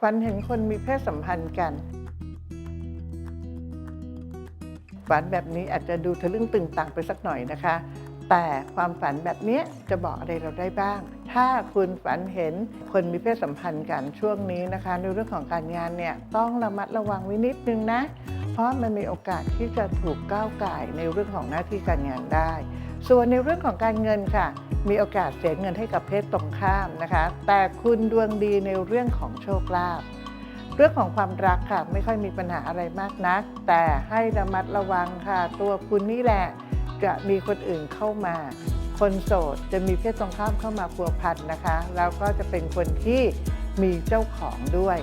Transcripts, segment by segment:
ฝันเห็นคนมีเพศสัมพันธ์กันฝันแบบนี้อาจจะดูทะลึ่งตึงตังไปสักหน่อยนะคะ แต่ความฝันแบบนี้จะบอกอะไรเราได้บ้าง ถ้าคุณฝันเห็นคนมีเพศสัมพันธ์กันช่วงนี้นะคะ ในเรื่องของการงานเนี่ยต้องระมัดระวังไว้นิดนึงนะ เพราะมันมีโอกาสที่จะถูกก้าวไก่ในเรื่องของหน้าที่การงานได้ ส่วนในเรื่องของการเงินค่ะ มีโอกาสเสียเงินให้กับเพศตรงข้ามนะคะ แต่คุณดวงดีในเรื่องของโชคลาภเรื่องของความรักค่ะ ไม่ค่อยมีปัญหาอะไรมากนัก แต่ให้ระมัดระวังค่ะ ตัวคุณนี่แหละจะมีคนอื่นเข้ามา คนโสดจะมีเพศตรงข้ามเข้ามาพัวพันนะคะ แล้วก็จะเป็นคนที่มีเจ้าของด้วย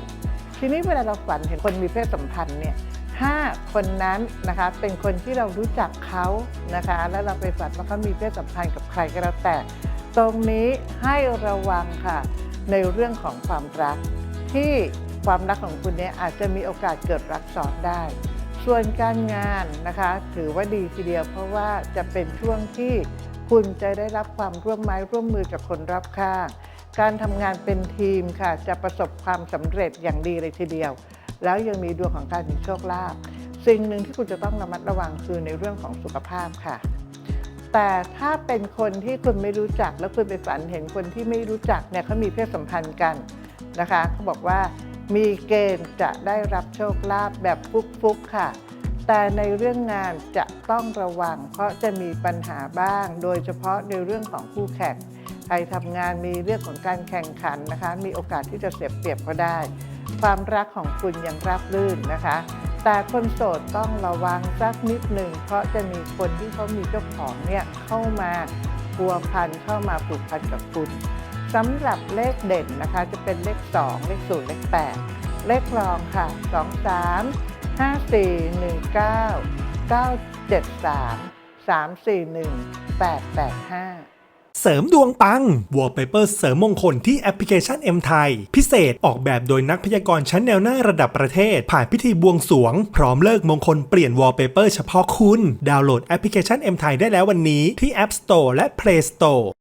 ทีนี้เวลาเราฝันเห็นคนมีเพศสัมพันธ์เนี่ย ถ้าคนนั้นนะคะเป็นคนที่เรารู้จักเขานะคะ แล้วเราไปฝันว่าเขามีเพศสัมพันธ์กับใครก็แล้วแต่ ตรงนี้ให้ระวังค่ะในเรื่องของความรัก ที่ความรักของคุณเนี่ยอาจจะมีโอกาสเกิดรักซ้อนได้ ส่วนการงานนะคะ ถือว่าดีทีเดียว เพราะว่าจะเป็นช่วงที่คุณจะได้รับความร่วมไม้ร่วมมือจากคนรอบข้าง การทำงานเป็นทีมค่ะ จะประสบความสำเร็จอย่างดีเลยทีเดียว แล้วยังมีดวงของการมีโชคลาภสิ่งหนึ่งที่คุณจะต้องระมัดระวังคือในเรื่องของสุขภาพค่ะ แต่ถ้าเป็นคนที่คุณไม่รู้จักแล้วคุณไปฝันเห็นคนที่ไม่รู้จักเนี่ยเขามีเพศสัมพันธ์กันนะคะเขาบอกว่ามีเกณฑ์จะได้รับโชคลาภแบบฟุกๆค่ะ แต่ในเรื่องงานจะต้องระวัง เพราะจะมีปัญหาบ้าง โดยเฉพาะในเรื่องของคู่แข่งใครทำงานมีเรื่องของการแข่งขันนะคะ มีโอกาสที่จะเสียเปรียบก็ได้ ความรักของคุณยังราบรื่นนะคะ แต่คนโสดต้องระวังสักนิดหนึ่งเพราะจะมีคนที่เขามีเจ้าของเนี่ยเข้ามาพัวพันเข้ามาผูกพันกับคุณสำหรับเลขเด่นนะคะ จะเป็นเลข 2 เลข0เลข 8 เลขรองค่ะ 2 3 5 4 1 9 9 7 3 3 4 1 8 8 5 เสริมดวงปัง Wallpaper เสริมมงคลที่แอปพลิเคชัน M ไทยพิเศษออกแบบโดยนักพยากรณ์ชั้นแนวหน้าระดับประเทศ ผ่านพิธีบวงสวง พร้อมเลิกมงคลเปลี่ยน Wallpaper เฉพาะคุณ ดาวน์โหลดแอปพลิเคชัน M ไทยได้แล้ววันนี้ที่ App Store และ Play Store